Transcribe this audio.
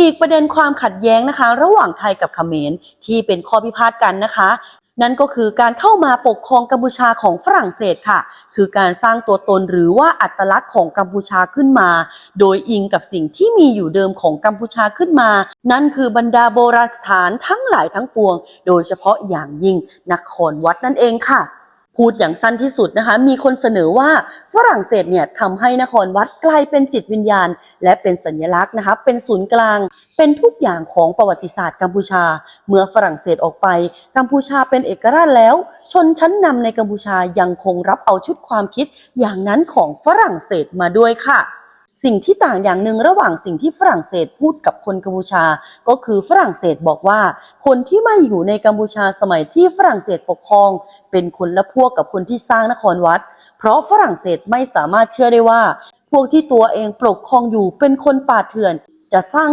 อีกประเด็นความขัดแย้งนะคะ ระหว่างไทยกับเขมรที่เป็นข้อพิพาทกันนะคะ นั่นก็คือการเข้ามาปกครองกัมพูชาของฝรั่งเศสค่ะ คือการสร้างตัวตนหรือว่าอัตลักษณ์ของกัมพูชาขึ้นมา โดยอิงกับสิ่งที่มีอยู่เดิมของกัมพูชาขึ้นมา นั่นคือบรรดาโบราณสถานทั้งหลายทั้งปวง โดยเฉพาะอย่างยิ่งนครวัดนั่นเองค่ะ พูดอย่างสั้นที่สุดนะคะ มีคนเสนอว่าฝรั่งเศสเนี่ยทำให้นครวัดกลายเป็นจิตวิญญาณ และเป็นสัญลักษณ์นะคะ เป็นศูนย์กลาง เป็นทุกอย่างของประวัติศาสตร์กัมพูชา เมื่อฝรั่งเศสออกไป กัมพูชาเป็นเอกราชแล้ว ชนชั้นนำในกัมพูชายังคงรับเอาชุดความคิดอย่างนั้นของฝรั่งเศสมาด้วยค่ะ สิ่งที่ต่างอย่างหนึ่งระหว่างสิ่งที่ฝรั่งเศสพูดกับคนกัมพูชา ก็คือฝรั่งเศสบอกว่า คนที่มาอยู่ในกัมพูชาสมัยที่ฝรั่งเศสปกครอง เป็นคนละพวกกับคนที่สร้างนครวัด เพราะฝรั่งเศสไม่สามารถเชื่อได้ว่า พวกที่ตัวเองปกครองอยู่เป็นคนป่าเถื่อนจะสร้าง